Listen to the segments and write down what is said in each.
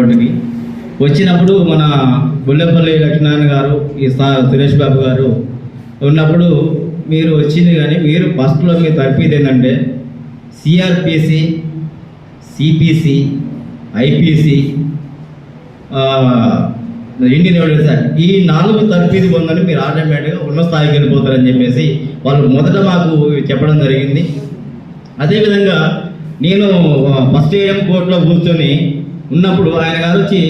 కోర్టుకి వచ్చినప్పుడు మన గొల్లెపల్లి లక్ష్మీనారాయణ గారు ఈ సురేష్ బాబు గారు ఉన్నప్పుడు మీరు వచ్చింది కానీ మీరు ఫస్ట్లో మీ తప్పిది ఏంటంటే CRPC CPC IPC Indian revenue sir ఈ నాలుగు తరఫీదు పొందని మీరు ఆటోమేటిక్గా ఉన్న స్థాయికి వెళ్ళిపోతారని చెప్పేసి వాళ్ళు మొదట మాకు చెప్పడం జరిగింది. అదేవిధంగా నేను ఫస్ట్ ఏఎం కోర్టులో కూర్చొని ఉన్నప్పుడు ఆయన గారు వచ్చి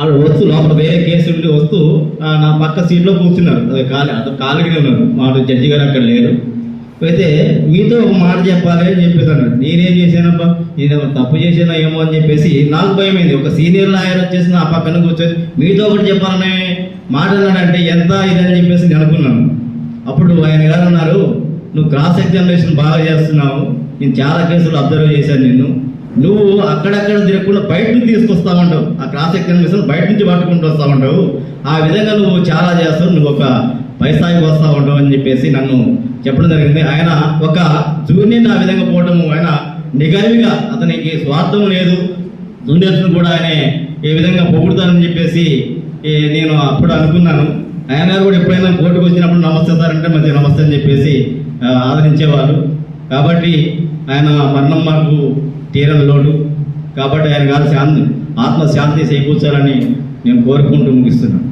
ఆడ వస్తూ లోపల వేరే కేసు ఉండి వస్తూ నా పక్క సీట్లో కూర్చున్నారు. అది ఖాళీ అతను ఖాళీగానే ఉన్నారు. మా జడ్జి గారు అక్కడ లేరు. అయితే మీతో ఒక మాట చెప్పాలి అని చెప్పేసి అన్నాడు. నేనేం చేశానబ్బా? నేను తప్పు చేసానో ఏమో అని చెప్పేసి నాకు భయమైంది. ఒక సీనియర్ లాయర్ వచ్చేసి నా పక్కన కూర్చొని మీతో ఒకటి చెప్పాలనే మాట అన్నాడంటే ఎంత ఇదని చెప్పేసి నేను అనుకున్నాను. అప్పుడు ఆయన గారు అన్నారు నువ్వు క్రాస్ ఎగ్జామినేషన్ బాగా చేస్తున్నావు. నేను చాలా కేసులు అబ్జర్వ్ చేశాను నిన్ను. నువ్వు అక్కడక్కడ తిరగకుండా బయట నుంచి తీసుకొస్తా ఉంటావు ఆ క్రాస్ మిషన్ బయట నుంచి పట్టుకుంటూ వస్తా ఉంటావు ఆ విధంగా నువ్వు చాలా చేస్తావు నువ్వు ఒక పై వస్తూ వస్తా ఉంటావు అని చెప్పేసి నన్ను చెప్పడం జరిగింది. ఆయన ఒక జూనియర్ ఆ విధంగా పోవటము ఆయన నిఘావిగా అతనికి స్వార్థం లేదు. జూనియర్స్ను కూడా ఆయన ఏ విధంగా పొగుడుతానని చెప్పేసి నేను అప్పుడు అనుకున్నాను. ఆయన గారు కూడా ఎప్పుడైనా కోర్టుకు వచ్చినప్పుడు నమస్తే సార్ అంటే మంచి నమస్తే అని చెప్పేసి ఆదరించేవారు. కాబట్టి ఆయన మరణం మాకు తీరని కాబట్టి ఆయన గారు శాంతి ఆత్మ శాంతి చేకూర్చాలని నేను కోరుకుంటూ ముగిస్తున్నాను.